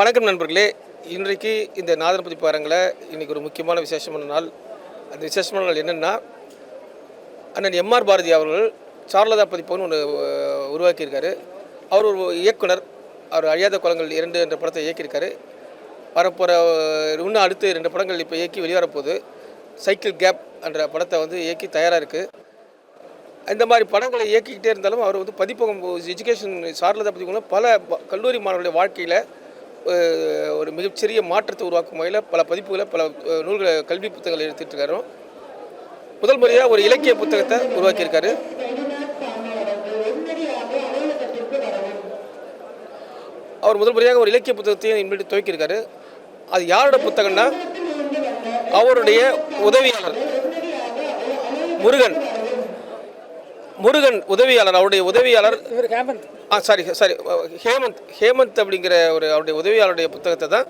வணக்கம் நண்பர்களே. இன்றைக்கு இந்த நாதனபதி பாருங்கள இன்றைக்கி ஒரு முக்கியமான விசேஷமான நாள். அந்த விசேஷமான நாள் என்னென்னா அண்ணன் எம்ஆர் பாரதி அவர்கள் சார்லதா பதிப்புன்னு ஒன்று உருவாக்கியிருக்காரு. அவர் ஒரு இயக்குனர். அவர் அழியாத குளங்கள் இரண்டு என்ற படத்தை இயக்கியிருக்காரு. வரப்போகிற இன்னும் அடுத்து ரெண்டு படங்கள் இப்போ இயக்கி வெளிவரப்போகுது. சைக்கிள் கேப் என்ற படத்தை வந்து இயக்கி தயாராக இருக்குது இந்த மாதிரி படங்களை இயக்கிக்கிட்டே இருந்தாலும் அவர் வந்து பதிப்பகம் எஜுகேஷன் சார்லதா பதிப்பகம் பல கல்லூரி மாணவர்களுடைய வாழ்க்கையில் ஒரு மிகச்சிறிய மாற்றத்தை உருவாக்கும் வகையில் பல பதிப்புகளை பல நூல்களை கல்வி புத்தகங்களை எடுத்துகிட்டு முதல் முறையாக ஒரு இலக்கிய புத்தகத்தை உருவாக்கியிருக்காரு. அவர் முதல் முறையாக ஒரு இலக்கிய புத்தகத்தையும் இன்பிட்டு துவக்கியிருக்காரு. அது யாரோட புத்தகம்னா அவருடைய உதவியாளர் முருகன். முருகன் உதவியாளர் அவருடைய உதவியாளர் ஆ சாரி சாரி ஹேமந்த் ஹேமந்த் அப்படிங்கிற ஒரு அவருடைய உதவியாளருடைய புத்தகத்தை தான்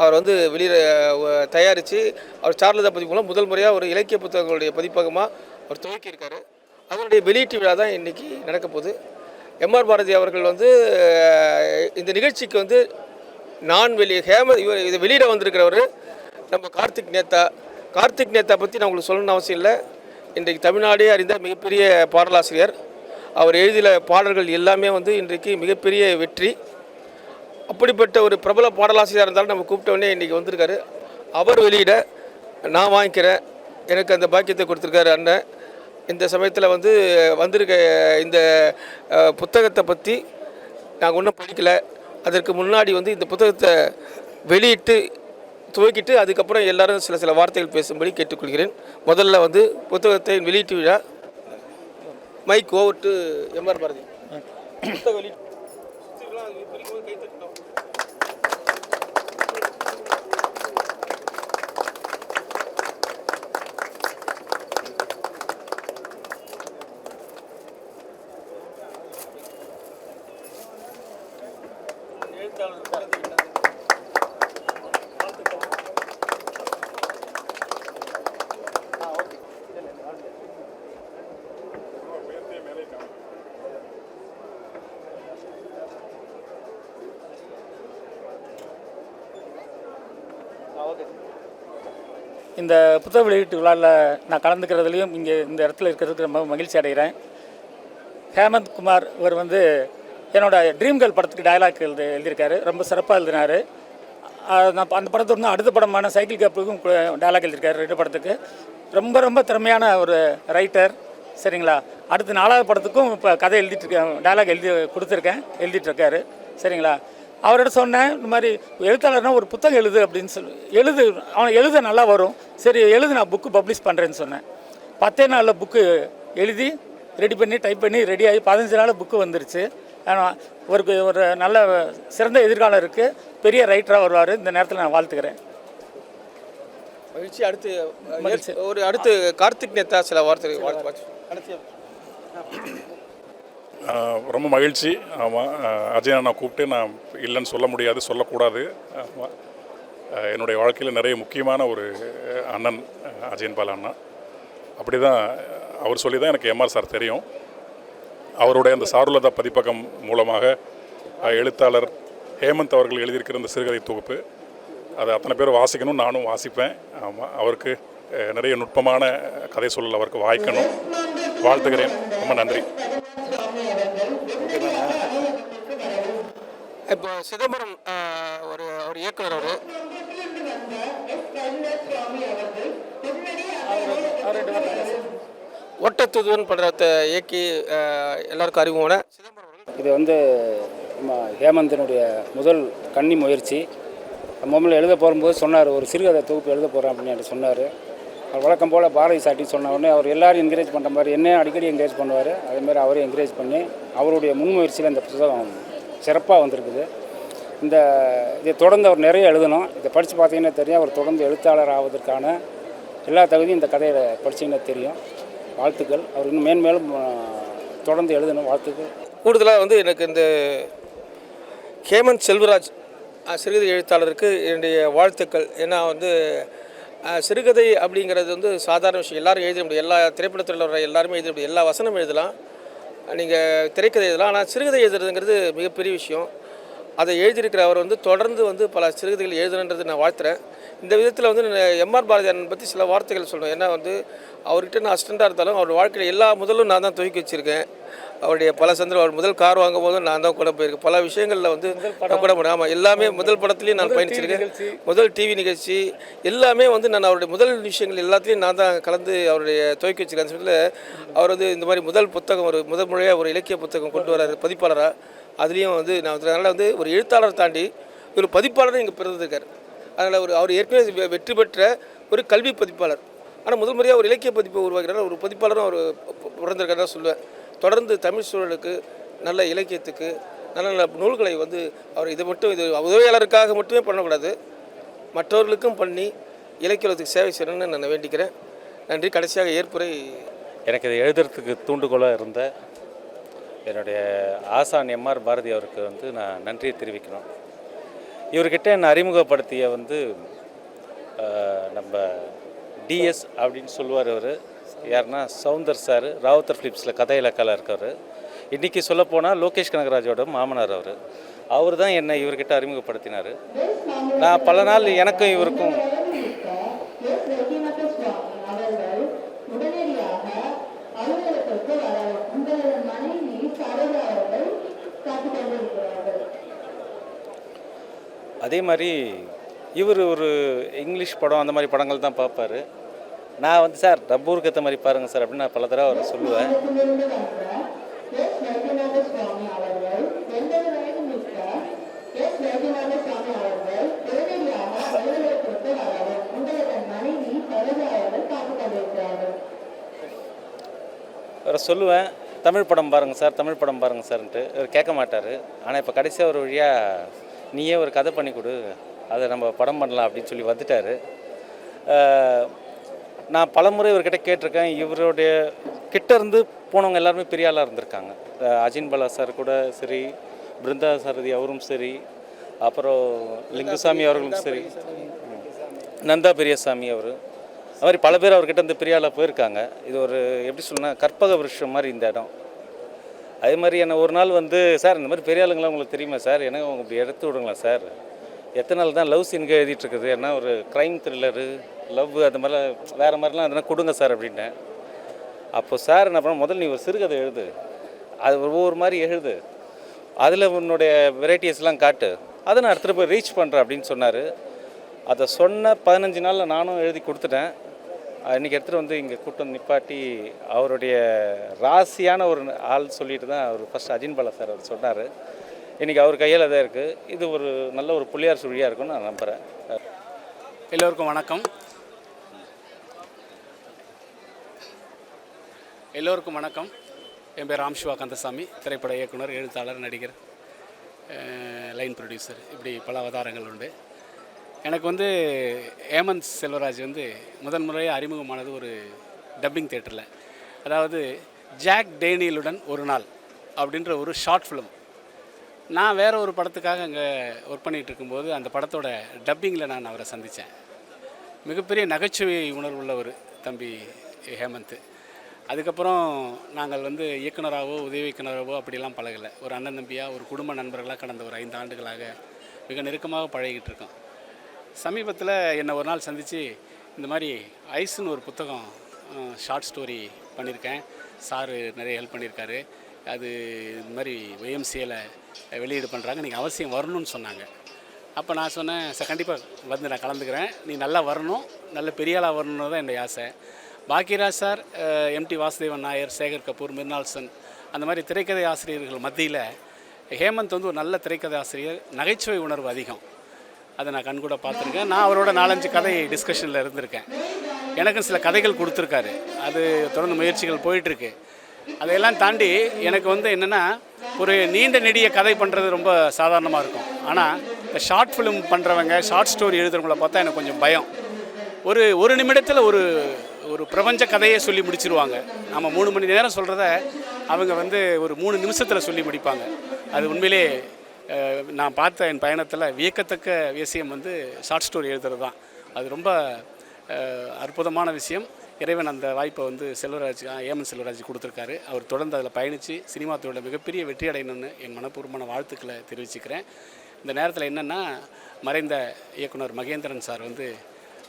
அவர் வந்து வெளியிட தயாரித்து அவர் சார்லதா பதிப்பு மூலம் முதல் முறையாக ஒரு இலக்கிய புத்தகங்களுடைய பதிப்பகமாக அவர் துவக்கியிருக்காரு. அதனுடைய வெளியீட்டு விழா தான் இன்றைக்கி நடக்க போகுது. எம்ஆர் பாரதி அவர்கள் வந்து இந்த நிகழ்ச்சிக்கு வந்து நான் வெளியே ஹேமந்த் இவர் இதை வெளியிட வந்திருக்கிறவர் நம்ம கார்த்திக் நேத்தா. கார்த்திக் நேத்தா பற்றி நான் உங்களுக்கு சொல்லணும்னு அவசியம் இல்லை. இன்றைக்கு தமிழ்நாடே அறிந்த மிகப்பெரிய பாடலாசிரியர். அவர் எழுதிய பாடல்கள் எல்லாமே வந்து இன்றைக்கு மிகப்பெரிய வெற்றி. அப்படிப்பட்ட ஒரு பிரபல பாடலாசிரியராக இருந்தாலும் நம்ம கூப்பிட்டோடனே இன்றைக்கி வந்திருக்காரு. அவர் வெளியிட நான் வாங்கிக்கிறேன் எனக்கு அந்த பாக்கியத்தை கொடுத்துருக்காரு அண்ணன். இந்த சமயத்தில் வந்து வந்திருக்க இந்த புத்தகத்தை பற்றி நாங்கள் ஒன்றும் படிக்கல. அதற்கு முன்னாடி வந்து இந்த புத்தகத்தை வெளியிட்டு துவக்கிட்டு அதுக்கப்புறம் எல்லாரும் சில சில வார்த்தைகள் பேசும்படி கேட்டுக்கொள்கிறேன். முதல்ல வந்து புத்தகத்தை வெளியீட்டு விழா. Mike over to M R Bharathi. இந்த புத்தக வெளியீட்டு விழாவில் நான் கலந்துக்கிறதுலையும் இங்கே இந்த இடத்துல இருக்கிறதுக்கு ரொம்ப மகிழ்ச்சி அடைகிறேன். ஹேமந்த் குமார் இவர் வந்து என்னோட ட்ரீம் கேர்ள் படத்துக்கு டயலாக் எழுதி எழுதியிருக்காரு. ரொம்ப சிறப்பாக எழுதினார். நான் அந்த படத்தை வந்து அடுத்த படமான சைக்கிள் கேப்புக்கும் டயலாக் எழுதியிருக்காரு ரெண்டு படத்துக்கு. ரொம்ப ரொம்ப திறமையான ஒரு ரைட்டர் சரிங்களா? அடுத்த நாலாவது படத்துக்கும் இப்போ கதை எழுதிட்டு இருக்கேன் டயலாக் எழுதி கொடுத்துருக்கேன். எழுதிட்டுருக்காரு சரிங்களா? அவர்கிட்ட சொன்னேன் இந்த மாதிரி எழுத்தாளர்னா ஒரு புத்தகம் எழுது அப்படின்னு சொல்லி எழுது அவன் எழுத நல்லா வரும். சரி எழுது நான் புக்கு பப்ளிஷ் பண்ணுறேன்னு சொன்னேன். பத்தே நாளில் புக்கு எழுதி ரெடி பண்ணி டைப் பண்ணி ரெடி ஆகி பதினஞ்சு நாள் புக்கு வந்துருச்சு. ஆனால் ஒரு ஒரு நல்ல சிறந்த எதிர்காலம் இருக்குது பெரிய ரைட்டராக வருவார். இந்த நேரத்தில் நான் வாழ்த்துக்கிறேன். மகிழ்ச்சி. அடுத்து அஹ், ஒரு அடுத்து கார்த்திக் நேத்தா சில வார்த்தை கடைசியாக ஆஹ் ரொம்ப மகிழ்ச்சி. ஆமாம் அஜய் அண்ணா கூப்பிட்டு நான் இல்லைன்னு சொல்ல முடியாது சொல்லக்கூடாது. ஆமாம் என்னுடைய வாழ்க்கையில் நிறைய முக்கியமான ஒரு அண்ணன் அஜயன் பால் அண்ணா. அப்படி தான் அவர் சொல்லி தான் எனக்கு எம்ஆர் சார் தெரியும். அவருடைய அந்த சாருலதா பதிப்பகம் மூலமாக எழுத்தாளர் ஹேமந்த் அவர்கள் எழுதியிருக்கிற இந்த சிறுகதை தொகுப்பு அதை அத்தனை பேர் வாசிக்கணும் நானும் வாசிப்பேன். ஆமாம் அவருக்கு நிறைய நுட்பமான கதை சொல்லல் அவருக்கு வாய்க்கணும். வாழ்த்துகிறேன். ரொம்ப நன்றி. இப்போ சிதம்பரம் ஒரு ஒரு இயக்குனர் அவர். ஒட்டத்துதுவன் படத்தை இயக்கி எல்லாருக்கும் அறிமுகமான சிதம்பரம் இது வந்து நம்ம ஹேமந்தனுடைய முதல் கன்னி முயற்சி. முதல்ல எழுத போகும்போது சொன்னார் ஒரு சிறுகதை தொகுப்பு எழுத போகிறேன் அப்படின்னு சொன்னார். அவர் வழக்கம் போல் பாரதி சாட்டி சொன்ன உடனே அவர் எல்லாரும் என்கரேஜ் பண்ணுற மாதிரி என்னையும் அடிக்கடி என்கரேஜ் பண்ணுவார். அதேமாதிரி அவரையும் என்கரேஜ் பண்ணி அவருடைய முன்முயற்சியில் இந்த புத்தகம் சிறப்பாக வந்திருக்குது. இந்த இதை தொடர்ந்து அவர் நிறைய எழுதணும். இதை படித்து பார்த்தீங்கன்னா தெரியும். அவர் தொடர்ந்து எழுத்தாளர் ஆவதற்கான எல்லா தகுதியும் இந்த கதையை படிச்சீங்கன்னா தெரியும். வாழ்த்துக்கள். அவர் இன்னும் மேன்மேலும் தொடர்ந்து எழுதணும். வாழ்த்துக்கள். கூடுதலாக வந்து எனக்கு இந்த ஹேமந்த் செல்வராஜ் சிறுகதை எழுத்தாளருக்கு என்னுடைய வாழ்த்துக்கள். ஏன்னா வந்து சிறுகதை அப்படிங்கிறது வந்து சாதாரண விஷயம். எல்லாரும் எழுத முடியும். எல்லா திரைப்படத்தில் வர எல்லாருமே எழுத முடியும். எல்லா வசனம் எழுதலாம். நீங்கள் திரைக்கதை எழுதலாம். ஆனால் சிறுகதை எழுதுறதுங்கிறது மிகப்பெரிய விஷயம். அதை எழுதியிருக்கிற அவர் வந்து தொடர்ந்து வந்து பல சிறுகதைகள் எழுதணுன்றது நான் வாழ்த்துறேன். இந்த விதத்தில் வந்து எம்ஆர் பாரதியாரன் பற்றி சில வார்த்தைகள் சொல்லணும். ஏன்னா வந்து அவர்கிட்ட நான் அசிஸ்டண்ட்டாக இருந்தாலும் அவர் வாழ்க்கையில் எல்லா முதலும் நான் தான் துவக்கி வச்சுருக்கேன். அவருடைய பல சந்தர்ப்பம் அவர் முதல் கார் வாங்கும் போதும் நான் தான் கூட போயிருக்கேன். பல விஷயங்களில் வந்து நான் கூட போனேன். ஆமாம் எல்லாமே முதல் படத்துலேயும் நான் பயணிச்சிருக்கேன். முதல் டிவி நிகழ்ச்சி. எல்லாமே வந்து நான் அவருடைய முதல் விஷயங்கள் எல்லாத்துலேயும் நான் தான் கலந்து அவருடைய துவக்கி வச்சிருக்கேன். சமயத்தில் அவர் வந்து இந்த மாதிரி முதல் புத்தகம் ஒரு முதல் முறையாக ஒரு இலக்கிய புத்தகம் கொண்டு வராரு பதிப்பாளராக அதுலேயும் வந்து நான் அதனால் வந்து ஒரு எழுத்தாளர் தாண்டி ஒரு பதிப்பாளரும் இங்கே பிறந்திருக்கார். அதனால் ஒரு அவர் ஏற்கனவே வெற்றி பெற்ற ஒரு கல்வி பதிப்பாளர். ஆனால் முதல் முறையாக ஒரு இலக்கிய பதிப்பை உருவாக்கிறார் ஒரு பதிப்பாளரும் அவர் பிறந்திருக்கிறதா சொல்லுவேன். தொடர்ந்து தமிழ் சூழலுக்கு நல்ல இலக்கியத்துக்கு நல்ல நல்ல நூல்களை வந்து அவர் இதை மட்டும் இது உதவியாளருக்காக மட்டுமே பண்ணக்கூடாது. மற்றவர்களுக்கும் பண்ணி இலக்கியத்துக்கு சேவை செய்யணும்னு நான் வேண்டிக்கிறேன். நன்றி. கடைசியாக ஏற்புரை. எனக்கு இதை எழுதுறதுக்கு தூண்டுகோலாக இருந்த என்னுடைய ஆசான் எம்ஆர் பாரதி அவருக்கு வந்து நான் நன்றியை தெரிவிக்கணும் இவர்கிட்ட என்னை அறிமுகப்படுத்திய வந்து நம்ம டிஎஸ் அப்படின்னு சொல்லுவார் அவர். யாருன்னா சவுந்தர் சார் ராவுத்தர் ஃபிலிப்ஸில் கதை இலக்கால இருக்கார் இன்றைக்கி சொல்லப்போனால் லோகேஷ் கனகராஜோட மாமனார் அவர். அவர் தான் என்னை இவர்கிட்ட அறிமுகப்படுத்தினார். நான் பல நாள் எனக்கும் இவருக்கும் அதே மாதிரி இவர் ஒரு இங்கிலீஷ் படம் அந்த மாதிரி படங்கள் தான் பார்ப்பாரு. நான் வந்து சார் ரப்பூருக்கு ஏற்ற மாதிரி பாருங்கள் சார் அப்படின்னு நான் பல தடவை அவரை சொல்லுவேன். அவரை சொல்லுவேன். தமிழ் படம் பாருங்கள் சார் தமிழ் படம் பாருங்கள் சார்ன்ட்டு. அவர் கேட்க மாட்டார். ஆனால் இப்போ கடைசியாக ஒரு வழியாக நீயே ஒரு கதை பண்ணி கொடு. அதை நம்ம படம் பண்ணலாம் அப்படின்னு சொல்லி வந்துட்டார். நான் பலமுறை இவர்கிட்ட கேட்டிருக்கேன். இவருடைய கிட்ட இருந்து போனவங்க எல்லாருமே பெரிய ஆளாக இருந்திருக்காங்க. அஜின் பாலா சார் கூட சரி பிருந்தா சாரதி அவரும் சரி அப்புறம் லிங்குசாமி அவர்களும் சரி. நந்தா பெரியசாமி அவர். அது மாதிரி பல பேர் அவர்கிட்ட இருந்து பெரிய ஆளாக போயிருக்காங்க. இது ஒரு எப்படி சொல்லணும்னா கற்பக விருஷம் மாதிரி இந்த இடம். அதே மாதிரி என்ன ஒரு நாள் வந்து சார் இந்த மாதிரி பெரிய ஆளுங்களாம் உங்களுக்கு தெரியுமா சார்? எனக்கு அவங்க இப்படி எடுத்து விடுங்களா சார்? எத்தனை நாள் தான் லவ் சீனுக்கு எழுதிட்டு இருக்குது. ஏன்னா ஒரு க்ரைம் த்ரில்லரு லவ் அந்த மாதிரிலாம் வேறு மாதிரிலாம் அதெல்லாம் கொடுங்க சார் அப்படின்ட்டேன். அப்போ சார் என்ன பண்ண முதல்ல நீ ஒரு சிறுகதை எழுது. அது ஒவ்வொரு மாதிரி எழுது. அதில் உன்னுடைய வெரைட்டிஸ்லாம் காட்டு. அதை நான் எடுத்துகிட்டு போய் ரீச் பண்ணுறேன் அப்படின்னு சொன்னார். அதை சொன்ன பதினஞ்சு நாளில் நானும் எழுதி கொடுத்துட்டேன். இன்றைக்கி எடுத்துகிட்டு வந்து இங்கே கூட்டம் நிப்பாட்டி அவருடைய ராசியான ஒரு ஆள் சொல்லிட்டு தான் அவர் ஃபஸ்ட் அஜின் பாலா சார் அவர் சொன்னார். இன்றைக்கி அவர் கையில் தான் இருக்குது இது ஒரு நல்ல ஒரு புள்ளியார் சுழியாக இருக்கும்னு நான் நம்புகிறேன் எல்லோருக்கும் வணக்கம். எல்லோருக்கும் வணக்கம். என் பேர் ராம்சிவா கந்தசாமி திரைப்பட இயக்குனர் எழுத்தாளர் நடிகர் லைன் ப்ரொடியூசர் இப்படி பல அவதாரங்கள் உண்டு. எனக்கு வந்து ஏமந்த் செல்வராஜ் வந்து முதன்முறையாக அறிமுகமானது ஒரு டப்பிங் தேட்டரில் அதாவது ஜாக் டேனியலுடன் ஒரு நாள் அப்படின்ற ஒரு ஷார்ட் ஃபிலிம் நான் வேறு ஒரு படத்துக்காக அங்கே ஒர்க் பண்ணிகிட்டு இருக்கும்போது அந்த படத்தோட டப்பிங்கில் நான் அவரை சந்தித்தேன் மிகப்பெரிய நகைச்சுவை உணர்வுள்ள ஒரு தம்பி ஹேமந்த். அதுக்கப்புறம் நாங்கள் வந்து இயக்குனராகவோ உதவி இயக்குனராகவோ அப்படிலாம் பழகலை. ஒரு அண்ணன் தம்பியாக ஒரு குடும்ப நண்பர்களாக கடந்த ஒரு ஐந்து ஆண்டுகளாக மிக நெருக்கமாக பழகிட்டு இருக்கோம். சமீபத்தில் என்னை ஒரு நாள் சந்தித்து இந்த மாதிரி ஐஸ்னு ஒரு புத்தகம் ஷார்ட் ஸ்டோரி பண்ணியிருக்கேன். சாரு நிறைய ஹெல்ப் பண்ணியிருக்காரு. அது இந்த மாதிரி ஒய்எம்சியில் வெளியீடு பண்ணுறாங்க நீங்கள் அவசியம் வரணும்னு சொன்னாங்க. அப்போ நான் சொன்னேன் சார் கண்டிப்பாக வந்து நான் கலந்துக்கிறேன். நீ நல்லா வரணும். நல்ல பெரியாளாக வரணுன்னு தான் என்னுடைய ஆசை. பாக்கியராஜ் சார் எம்டி வாசுதேவன் நாயர் சேகர் கபூர் மிர்னால்சன் அந்த மாதிரி திரைக்கதை ஆசிரியர்கள் மத்தியில் ஹேமந்த் வந்து ஒரு நல்ல திரைக்கதை ஆசிரியர். நகைச்சுவை உணர்வு அதிகம். அதை நான் கண்கூட பார்த்துருக்கேன். நான் அவரோட நாலஞ்சு கதை டிஸ்கஷனில் இருந்திருக்கேன். எனக்கும் சில கதைகள் கொடுத்துருக்காரு. அது தொடர்ந்து முயற்சிகள் போயிட்டுருக்கு. அதையெல்லாம் தாண்டி எனக்கு வந்து என்னென்னா ஒரு நீண்ட நெடிய கதை பண்ணுறது ரொம்ப சாதாரணமாக இருக்கும். ஆனால் இந்த ஷார்ட் ஃபிலிம் பண்ணுறவங்க ஷார்ட் ஸ்டோரி எழுதுறவங்கள பார்த்தா எனக்கு கொஞ்சம் பயம். ஒரு ஒரு நிமிடத்தில் ஒரு ஒரு பிரபஞ்ச கதையை சொல்லி முடிச்சிருவாங்க. நம்ம மூணு மணி நேரம் சொல்கிறத அவங்க வந்து ஒரு மூணு நிமிஷத்தில் சொல்லி முடிப்பாங்க. அது உண்மையிலே நான் பார்த்த என் பயணத்தில் வியக்கத்தக்க விஷயம் வந்து ஷார்ட் ஸ்டோரி எழுதுறது தான். அது ரொம்ப அற்புதமான விஷயம். இறைவன் அந்த வாய்ப்பை வந்து செல்வராஜ் ஏமன் செல்வராஜ் கொடுத்துருக்காரு. அவர் தொடர்ந்து அதில் பயணித்து சினிமா துறையில் மிகப்பெரிய வெற்றி அடையணும்னு என் மனப்பூர்வமான வாழ்த்துக்களை தெரிவிச்சுக்கிறேன். இந்த நேரத்தில் என்னென்னா மறைந்த இயக்குனர் மகேந்திரன் சார் வந்து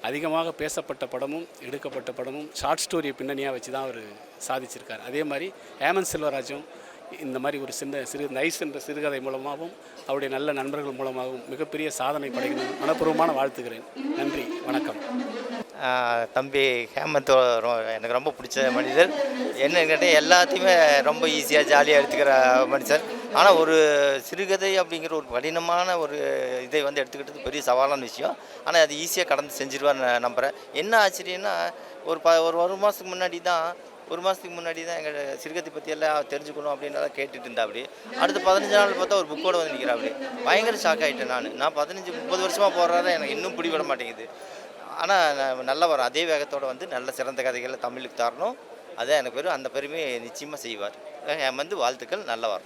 அதிகமாக பேசப்பட்ட படமும் எடுக்கப்பட்ட படமும் ஷார்ட் ஸ்டோரியை பின்னணியாக வச்சு தான் அவர் சாதிச்சிருக்கார். அதே மாதிரி ஹேமந்த் செல்வராஜும் இந்த மாதிரி ஒரு சின்ன சிறு நைஸ் என்ற சிறுகதை மூலமாகவும் அவருடைய நல்ல நண்பர்கள் மூலமாகவும் மிகப்பெரிய சாதனை படைக்கணும் மனப்பூர்வமான வாழ்த்துகிறேன். நன்றி வணக்கம். தம்பி ஹேமந்த் எனக்கு ரொம்ப பிடிச்ச மனிதர். என்னன்னு கேட்டால் எல்லாத்தையுமே ரொம்ப ஈஸியாக ஜாலியாக எடுத்துக்கிற மனுஷன் ஆனால் ஒரு சிறுகதை அப்படிங்கிற ஒரு கடினமான ஒரு இதை வந்து எடுத்துக்கிட்டது பெரிய சவாலான விஷயம். ஆனால் அது ஈஸியாக கடந்து செஞ்சிருவான்னு நான் நம்புகிறேன் என்ன ஆச்சரியன்னா ஒரு ப ஒரு ஒரு மாதத்துக்கு முன்னாடி தான் ஒரு மாதத்துக்கு முன்னாடி தான் எங்கள் சிறுகதை பற்றி எல்லாம் தெரிஞ்சுக்கணும் அப்படின்றத கேட்டுட்டு இருந்தா அப்படி அடுத்து பதினஞ்சு நாள் பார்த்தா ஒரு புக்கோட வந்து நிற்கிறா அப்படி பயங்கர ஷாக் ஆகிட்டேன் நான். நான் பதினஞ்சு முப்பது வருஷமாக போடுறதா எனக்கு இன்னும் பிடிபட மாட்டேங்குது. ஆனால் நல்ல வரும். அதே வேகத்தோடு வந்து நல்ல சிறந்த கதைகளை தமிழுக்கு தரணும். அதான் எனக்கு பெரும் அந்த பெருமையை நிச்சயமாக செய்வார். வந்து வாழ்த்துக்கள். நல்லா வரணும்